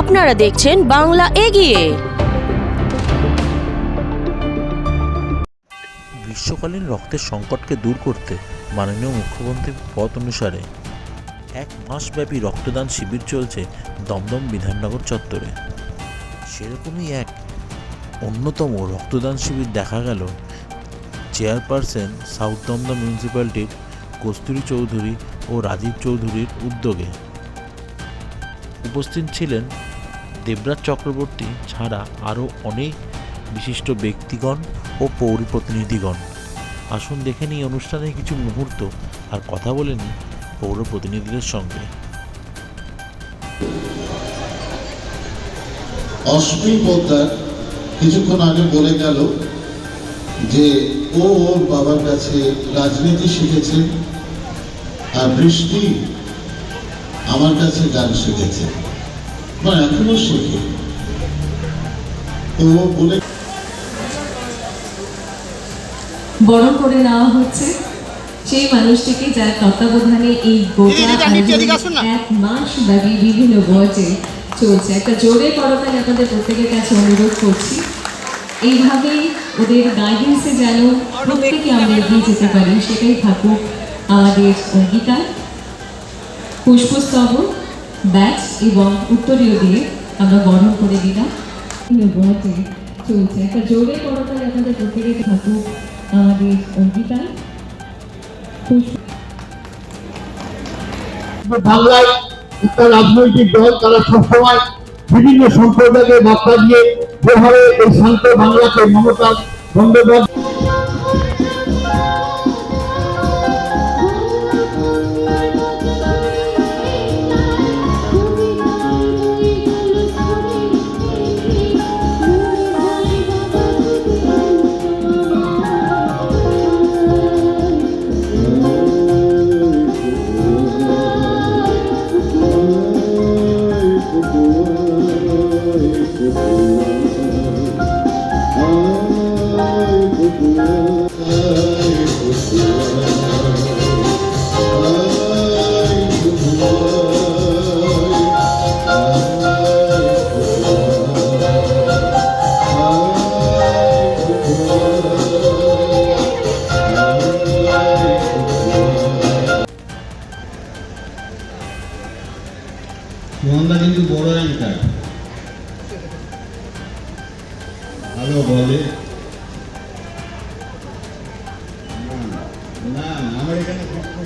আপনারা দেখছেন বাংলা এগিয়ে। গ্রীষ্মকালীন রক্তের সংকটকে দূর করতে মাননীয় মুখ্যমন্ত্রীর পথ অনুসারে এক মাসব্যাপী রক্তদান শিবির চলছে দমদম বিধাননগর চত্বরে। সেরকমই এক অন্যতম রক্তদান শিবির দেখা গেল চেয়ারপারসন সাউথ দমদম মিউনিসিপ্যালিটির কস্তুরী চৌধুরী ও রাজীব চৌধুরীর উদ্যোগে। উপস্থিত ছিলেন দেবরাজ চক্রবর্তী ছাড়া আরও অনেক বিশিষ্ট ব্যক্তিগণ ও পৌর প্রতিনিধিগণ আসুন দেখে নিই অনুষ্ঠানের কিছু মুহূর্ত আর কথা বলে নিই পৌর প্রতিনিধিদের সঙ্গে। অশ্বিনী পোদ্দার কিছুক্ষণ আগে বলে গেল যে ও ওর বাবার কাছে রাজনীতি শিখেছে আর বৃষ্টি আমার কাছে গান শিখেছে। মানে এখনও শেখে তো ও বলে বরণ করে নেওয়া হচ্ছে সেই মানুষটিকে যার তত্ত্বাবধানে এই গোটা এক মাস ব্যাপী বিভিন্ন ওয়ার্ডে চলছে। একটা জোরে করতাল আপনাদের প্রত্যেকের কাছে অনুরোধ করছি। এইভাবেই ওদের গাইডেন্সে যেন প্রত্যেকে আমরা এগিয়ে যেতে পারি সেটাই থাকুক আমাদের অঙ্গীকার। পুষ্পস্তবক। ব্যাচ এবং উত্তরীয় দিয়ে আমরা বরণ করে দিলাম। বিভিন্ন চলছে। একটা জোরে করতাল আপনাদের প্রত্যেকের থাকুক আমাদের অঙ্গীকার বাংলায় একটা রাজনৈতিক দল তারা সবসময় বিভিন্ন সম্প্রদায়কে বার্তা দিয়ে যেভাবে এই শান্ত বাংলাকে মমতা বন্দ্যোপাধ্যায়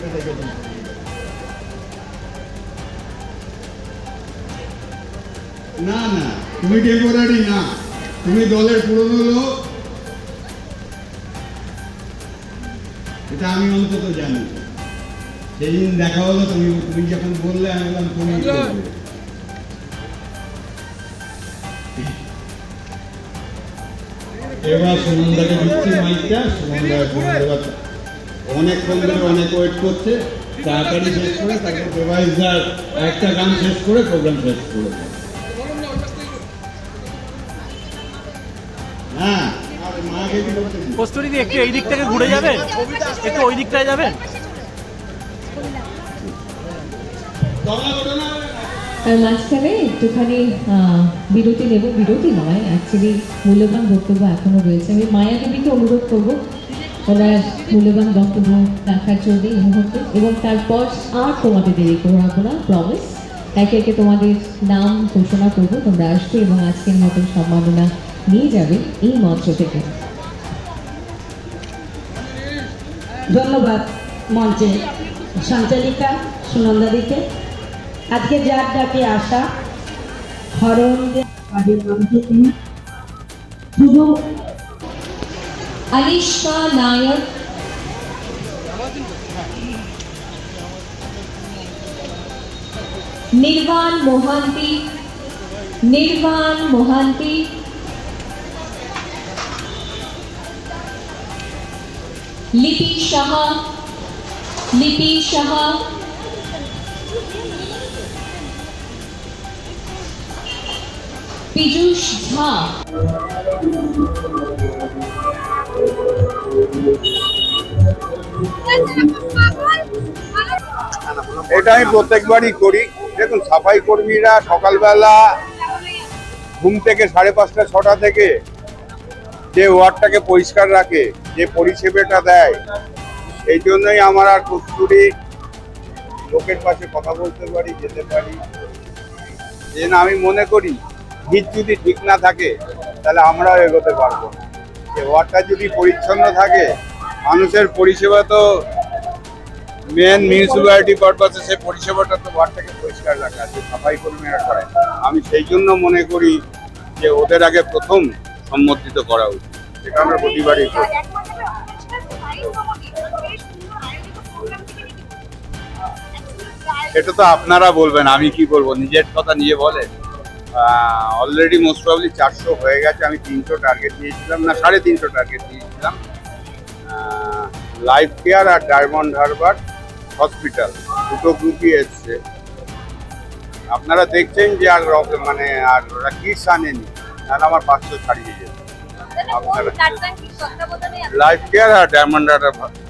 দেখেছি না না, তুমি টেম্পোরারি না। তুমি দলের পুরনো লোক। এটা আমি অন্তত জানি। সেদিন দেখা হলো, তুমি তুমি যখন বললে, আমি বললাম, তুমি এবার সুনন্দাকে দিচ্ছি মাইকটা। সুনন্দা অনেকক্ষণ ধরে অনেক ওয়েট করছে তাড়াতাড়ি শেষ করে তাকে প্রভাইসদার একটা গান শেষ করে প্রোগ্রাম শেষ করে দেয়। হ্যাঁ? কস্তুরী একটু এই দিক থেকে ঘুরে যাবেন একটু ওই দিকটায় যাবেন মাঝখানে একটুখানি আহ, বিরতি নেব। বিরতি নয় অ্যাকচুয়ালি মূল্যবান বক্তব্য এখনও রয়েছে। আমি মায়া দেবীকে অনুরোধ করব ওনার মূল্যবান বক্তব্য রাখার জন্য এই মুহূর্তে এবং তারপর আর তোমাদের দেরি করব না প্রমিস একে একে তোমাদের নাম ঘোষণা করব তোমরা আসবে এবং আজকের মতন সম্মাননা নিয়ে যাবে এই মঞ্চ থেকে। ধন্যবাদ মঞ্চে সঞ্চালিকা সুনন্দাদিকে। আজকে যার ডাকে আসা হরণ শুধু अनिष्का नायक निर्वाण मोहंती निर्वाण मोहंती लिपि शाह लिपि शाह पीयूष झा এটা আমি প্রত্যেকবারই করি। দেখুন, সাফাই কর্মীরা সকালবেলা ঘুম থেকে সাড়ে পাঁচটা, ছটা থেকে যে ওয়ার্ডটাকে পরিষ্কার রাখে, যে পরিষেবাটা দেয়, এই জন্যই আমার আর কস্তুরি লোকের পাশে কথা বলতে পারি, যেতে পারি। যে আমি মনে করি ভিত যদি ঠিক না থাকে, তাহলে আমরাও এগোতে পারব যে ওয়ার্ডটা যদি পরিচ্ছন্ন থাকে, মানুষের পরিষেবা তো মেন মিউনিসিপ্যালিটি পারপাসে সেই পরিষেবাটা তো ওয়ার্ডটাকে পরিষ্কার রাখা আছে, সাফাই কর্মীরা করে আমি সেই জন্য মনে করি যে ওদের আগে প্রথম সম্মতিত করা উচিত। সেটা আমরা প্রতিবারই করি। এটা তো আপনারা বলবেন, আমি কি বলব? নিজের কথা নিজে বলেন। অলরেডি মোস্ট প্রবলি চারশো হয়ে গেছে। আমি তিনশো টার্গেট দিয়েছিলাম না সাড়ে তিনশো টার্গেট দিয়েছিলাম লাইফ কেয়ার আর ডায়মন্ড হারবার হসপিটাল দুটো গ্রুপই এসছে। আপনারা দেখছেন যে আর রক- মানে আর ওরা কিটস আনেনি তাহলে আমার পাঁচশো ছাড়িয়ে যেত। আপনারা লাইফ কেয়ার আর ডায়মন্ড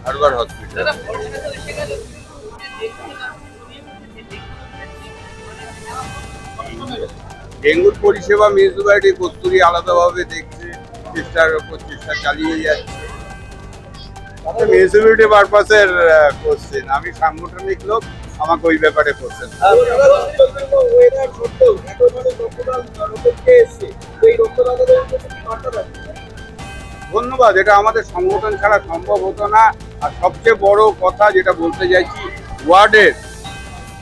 হারবার হসপিটাল ডেঙ্গুর পরিষেবা মিউনিসিপ্যালিটি কস্তুরি আলাদাভাবে দেখছে চেষ্টার উপর চেষ্টা চালিয়ে যাচ্ছে। মিউনিসিপ্যালিটি পারপাসের কোশ্চেন আমি সাংগঠনিক লোক আমাকে ওই ব্যাপারে কোশ্চেন ধন্যবাদ এটা আমাদের সংগঠন ছাড়া সম্ভব হতো না। আর সবচেয়ে বড় কথা যেটা বলতে চাইছি ওয়ার্ডের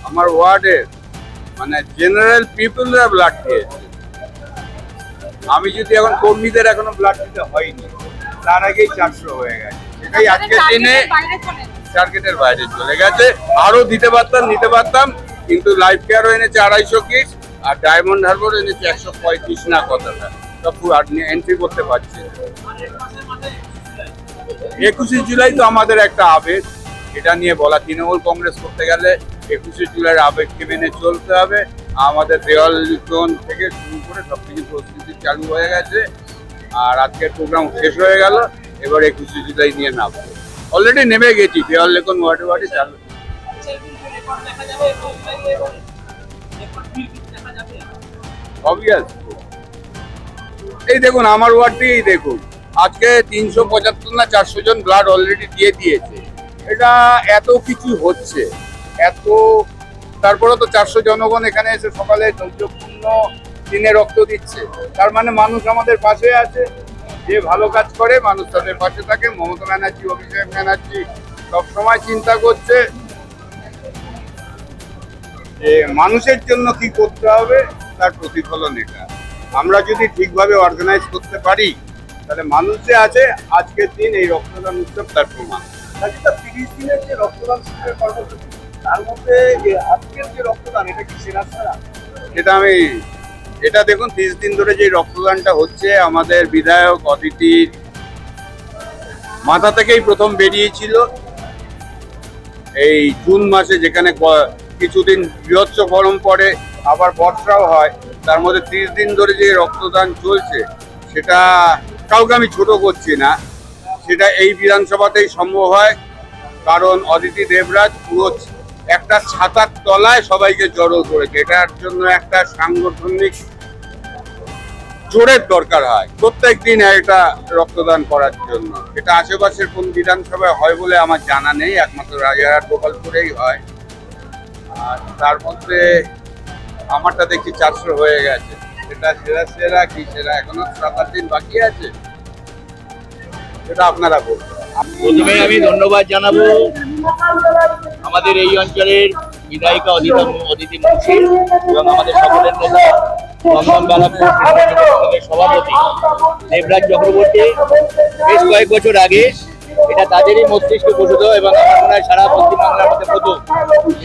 আমার ওয়ার্ডের মানে জেনারেল পিপলরা ব্লাড খেয়েছে। আমি যদি এখন কর্মীদের এখনও ব্লাড দিতে হয়নি তার আগেই চারশো হয়ে গেছে। সেটাই আজকের দিনে টার্গেটের বাইরে চলে গেছে। আরও দিতে পারতাম নিতে পারতাম কিন্তু লাইফ কেয়ারও এনেছে আড়াইশো কিট আর ডায়মন্ড হারবার এনেছে একশো পঁয়ত্রিশ না কথাটা সব এন্ট্রি করতে পারছে একুশে জুলাই তো আমাদের একটা আবেগ এটা নিয়ে বলা তৃণমূল কংগ্রেস করতে গেলে একুশে জুলাইয়ের আবেগকে মেনে চলতে হবে। আমাদের দেওয়াল লিখন থেকে শুরু করে সব কিছু প্রস্তুতি চালু হয়ে গেছে। আর আজকের প্রোগ্রাম শেষ হয়ে গেল। এবার একুশে জুলাই নিয়ে নামবো অলরেডি নেমে গেছি। দেওয়াল লেখন ওয়ার্ডে ওয়ার্ডে চালু এই দেখুন, আমার ওয়ার্ডটি দেখুন। আজকে তিনশো পঁচাত্তর না চারশো জন ব্লাড অলরেডি দিয়ে দিয়েছে। এটা এত কিছু হচ্ছে। এত, তারপরে তো চারশো জনগণ এখানে এসে সকালে ধৈর্যপূর্ণ দিনে রক্ত দিচ্ছে। তার মানে মানুষ আমাদের পাশে আছে। যে ভালো কাজ করে, মানুষ তাদের পাশে থাকে। মমতা ব্যানার্জি, অভিষেক ব্যানার্জি সবসময় চিন্তা করছে যে মানুষের জন্য কি করতে হবে, তার প্রতিফলন এটা। আমরা যদি ঠিকভাবে অর্গানাইজ করতে পারি, তাহলে মানুষ যে আছে, আজকের দিন এই রক্তদান উৎসব তার প্রমাণ। তিরিশ দিনের যে রক্তদান শিবিরের কর্মসূচি তার মধ্যে আজকের যে রক্তদান, এটা কি সেরা ছাড়া এটা আমি, এটা দেখুন, তিরিশ দিন ধরে যে রক্তদানটা হচ্ছে, আমাদের বিধায়ক অদিতির মাথা থেকেই প্রথম বেরিয়েছিল। এই জুন মাসে যেখানে কিছুদিন বৃহৎস গরম পড়ে, আবার বর্ষাও হয়, তার মধ্যে তিরিশ দিন ধরে যে রক্তদান চলছে, সেটা কাউকে আমি ছোট করছি না। সেটা এই বিধানসভাতেই সম্ভব হয়, কারণ অদিতি দেবরাজ পুরো একটা ছাতার তলায় সবাইকে জড়ো করেছে। এটার জন্য একটা সাংগঠনিক জোরের দরকার হয়। প্রত্যেক দিন এটা রক্তদান করার জন্য। এটা আশেপাশের কোন বিধানসভায় হয় বলে আমার জানা নেই। একমাত্র রাজারহাট গোপালপুরেই হয়। আর তার মধ্যে আমারটা দেখছি চারশো হয়ে গেছে। সেটা সেরা সেরা কি সেরা এখনও সাত আট দিন বাকি আছে? সেটা আপনারা বলবেন আমি ধন্যবাদ জানাব। আমাদের এই অঞ্চলের বিধায়িকা অদিতা অদিতি মুন্সি এবং আমাদের সকলের নেতা বন্ধন বেলাপুর সভাপতি দেবরাজ চক্রবর্তী, বেশ কয়েক বছর আগে এটা তাদেরই মস্তিষ্ক প্রসূত এবং আমার মনে হয় সারা পশ্চিমবাংলার মধ্যে প্রথম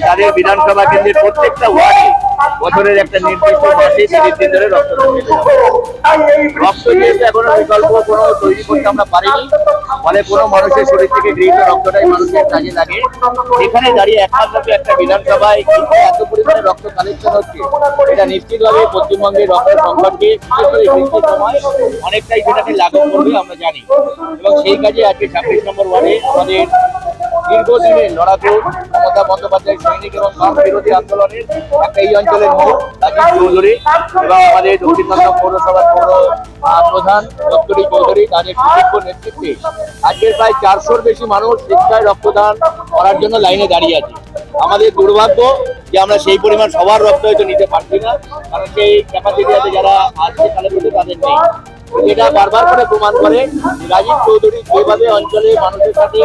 তাদের বিধানসভা কেন্দ্রের প্রত্যেকটা ওয়ার্ডে বছরের একটা নির্দিষ্ট মাসে তিরিশ ধরে শিবির হবে। রক্ত যেহেতু এখনও বিকল্প, কোনো তৈরি করতে আমরা পারিনি। ফলে কোনো মানুষের শরীর থেকে গৃহীত রক্তটাই মানুষের কাজে লাগে। এখানে দাঁড়িয়ে একমাত্র একটা বিধানসভায় কিন্তু এত পরিমাণে রক্ত কালেকশন হচ্ছে, এটা নিশ্চিতভাবে পশ্চিমবঙ্গের রক্ত সংকটকে বৃষ্টির সময় অনেকটাই সেটাকে লাঘব করবে, আমরা জানি। এবং সেই কাজে আজকে ছাব্বিশ নম্বর ওয়ার্ডে আমাদের দীর্ঘদিনের লড়াকু মমতা বন্দ্যোপাধ্যায় সৈনিক এবং বাম বিরোধী আন্দোলনের একটা এই অঞ্চলের মুখ রাজীব চৌধুরী এবং আমাদের দক্ষিণবঙ্গ পৌরসভার পৌর প্রধান দত্তরী চৌধুরী, তাদের সুযোগ্য নেতৃত্বে আজকের প্রায় চারশোর বেশি মানুষ শিক্ষায় রক্তদান করার জন্য লাইনে দাঁড়িয়ে আছে। আমাদের দুর্ভাগ্য যে আমরা সেই পরিমাণ সবার রক্ত হয়তো নিতে পারছি না, কারণ সেই ক্যাপাসিটি আছে যারা আজকে কালে তাদের নেই। যেটা বারবার করে প্রমাণ করে রাজীব চৌধুরী যেভাবে অঞ্চলের মানুষের সাথে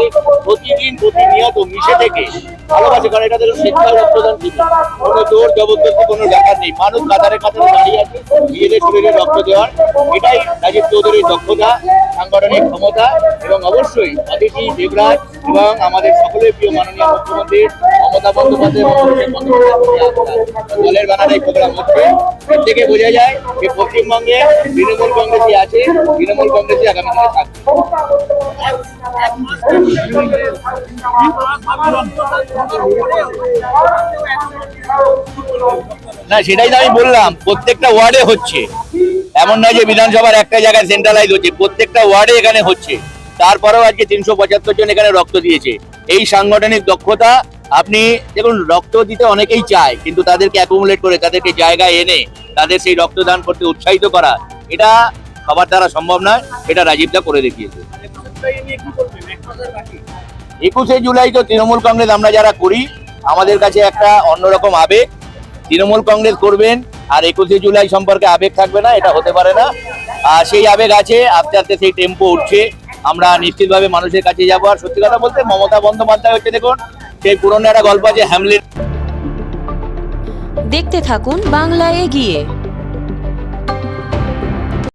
প্রতিদিন প্রতিনিয়ত মিশে থেকে ভালোবাসে কারণ এটা দেখুন স্বেচ্ছায় রক্তদান শিবির। কোনো জোর জবরদস্তি, কোনো ব্যাপার নেই। মানুষ কাতারে কাতারে দাঁড়িয়ে আছে, নিজেদের শরীরে রক্ত দেওয়ার। এটাই রাজীব চৌধুরীর দক্ষতা, সাংগঠনিক ক্ষমতা এবং অবশ্যই অতিথি দেবরাজ এবং আমাদের সকলের প্রিয় মাননীয় মুখ্যমন্ত্রী মমতা বন্দ্যোপাধ্যায় এবং অভিষেক দলের ব্যানারে এই প্রোগ্রাম হচ্ছে। থেকে বোঝা যায় যে পশ্চিমবঙ্গে তৃণমূল কংগ্রেসই আছে, তৃণমূল কংগ্রেসই আগামী দিনে থাকবে। না, সেটাই তো আমি বললাম, প্রত্যেকটা ওয়ার্ডে হচ্ছে। এমন নয় যে বিধানসভার একটা জায়গায় সেন্ট্রালাইজ হচ্ছে, প্রত্যেকটা ওয়ার্ডে এখানে হচ্ছে। তারপরেও আজকে তিনশো পঁচাত্তর জন এখানে রক্ত দিয়েছে। এই সাংগঠনিক দক্ষতা, আপনি দেখুন, রক্ত দিতে অনেকেই চায়, কিন্তু তাদেরকে অ্যাকুমুলেট করে, তাদেরকে জায়গায় এনে, তাদের সেই রক্তদান করতে উৎসাহিত করা, এটা সবার দ্বারা সম্ভব নয়, এটা রাজীবদা করে দেখিয়েছে। একুশে জুলাই তো তৃণমূল কংগ্রেস, আমরা যারা করি, আমাদের কাছে একটা অন্যরকম আবেগ। তৃণমূল কংগ্রেস করবেন, আর একুশে জুলাই সম্পর্কে আবেগ থাকবে না, এটা হতে পারে না। আর সেই আবেগ আছে, আস্তে আস্তে সেই টেম্পো উঠছে। আমরা নিশ্চিতভাবে মানুষের কাছে যাব। আর সত্যি কথা বলতে, মমতা বন্দ্যোপাধ্যায় হচ্ছে দেখুন, সেই পুরনো একটা গল্প আছে হ্যামলেট দেখতে থাকুন বাংলা এগিয়ে।